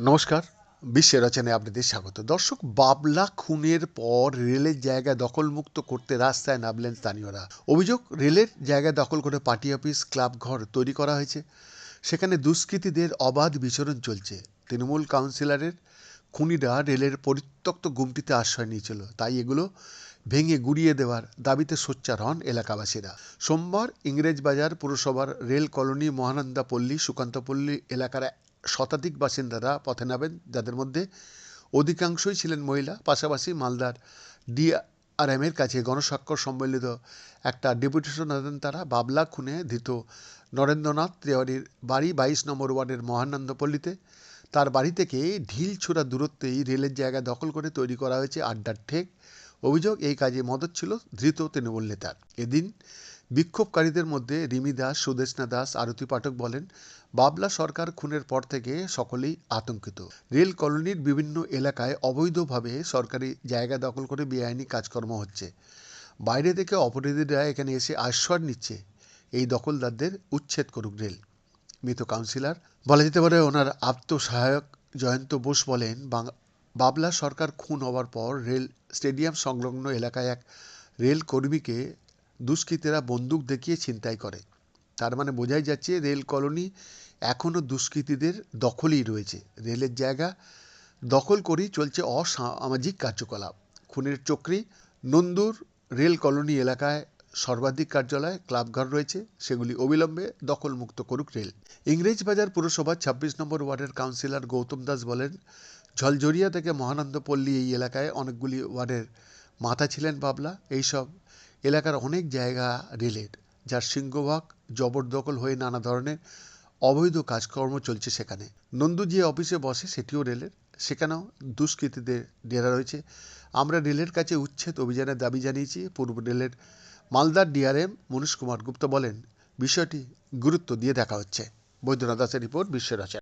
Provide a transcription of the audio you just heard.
নমস্কার, বিশ্বের রচনায় আপনাদের স্বাগত। দর্শক, বাবলা খুনের পর রেলের জায়গা দখলমুক্ত করতে রাস্তায় নামলেন স্থানীয়রা। অভিযোগ, রেলের জায়গা দখল করে পার্টি অফিস, ক্লাব ঘর তৈরি করা হয়েছে। সেখানে দুষ্কৃতীদের অবাধ বিচরণ চলছে। তৃণমূল কাউন্সিলরের খুনিরা রেলের পরিত্যক্ত গুমটিতে আশ্রয় নিয়েছিল। তাই এগুলো ভেঙে গুড়িয়ে দেওয়ার দাবিতে সোচ্চার হন এলাকাবাসীরা। সোমবার ইংরেজবাজার পুরসভার রেল কলোনি মহানন্দা পল্লী সুকান্তপল্লী এলাকার শতাধিক বাসিন্দারা পথে নামেন, যাদের মধ্যে অধিকাংশই ছিলেন মহিলা। পাশাপাশি মালদার ডিআরএমের কাছে গণস্বাক্ষর সম্মিলিত একটা ডেপুটেশন দেন তারা। বাবলা খুনে ধৃত নরেন্দ্রনাথ তেওয়ারির বাড়ি বাইশ নম্বর ওয়ার্ডের মহানন্দপল্লীতে। তার বাড়ি থেকে ঢিল ছোড়া দূরত্বেই রেলের জায়গা দখল করে তৈরি করা হয়েছে আড্ডার ঠেক। অভিযোগ, এই কাজে মদত ছিল ধৃত তৃণমূল নেতার। এদিন বিক্ষোভকারীদের মধ্যে রিমি দাস সুদেশনা দাস, আরতি পাঠক বলেন, বাবলা সরকার খুনের পর থেকে সকলেই আতঙ্কিত। রেল কলোনির বিভিন্ন এলাকায় অবৈধভাবে সরকারি জায়গা দখল করে বেআইনি কাজকর্ম হচ্ছে। বাইরে থেকে অপরাধীরা এখানে এসে আশ্রয় নিচ্ছে, এই দখলদারদের উচ্ছেদ করুক রেল। মৃত কাউন্সিলর, বলা যেতে পারে, ওনার আত্মসহায়ক জয়ন্ত বোস বলেন বাবলা সরকার খুন হওয়ার পর রেল, স্টেডিয়াম সংলগ্ন এলাকায় এক রেল কর্মীকে দুষ্কৃতীরা বন্দুক দেখিয়ে ছিনতাই করে। তার মানে বোঝাই যাচ্ছে রেল কলোনি এখনও দুষ্কৃতীদের দখলেই রয়েছে। রেলের জায়গা দখল করেই চলছে অসামাজিক কার্যকলাপ। খুনের চক্রী নন্দুর রেল কলোনি এলাকায় সর্বাধিক কার্যালয়, ক্লাবঘর রয়েছে। সেগুলি অবিলম্বে দখলমুক্ত করুক রেল। ইংরেজবাজার পুরসভার ছাব্বিশ নম্বর ওয়ার্ডের কাউন্সিলর গৌতম দাস বলেন ঝলঝরিয়া থেকে মহানন্দপল্লী এই এলাকায় অনেকগুলি ওয়ার্ডের মাথা ছিলেন বাবলা। এইসব এলাকার অনেক জায়গা রেলের যার সিংহভাগ জবরদখল হয়ে নানা ধরনের অবৈধ কাজকর্ম চলছে সেখানে। নন্দু যে অফিসে বসে সেটিও রেলের সেখানেও দুষ্কৃতীদের ডেরা রয়েছে। আমরা রেলের কাছে উচ্ছেদ অভিযানের দাবি জানিয়েছি। পূর্ব রেলের মালদার ডিআরএম মনীশ কুমার গুপ্ত বলেন, বিষয়টি গুরুত্ব দিয়ে দেখা হচ্ছে। বৈদ্যনাথ দাসের রিপোর্ট রচনা।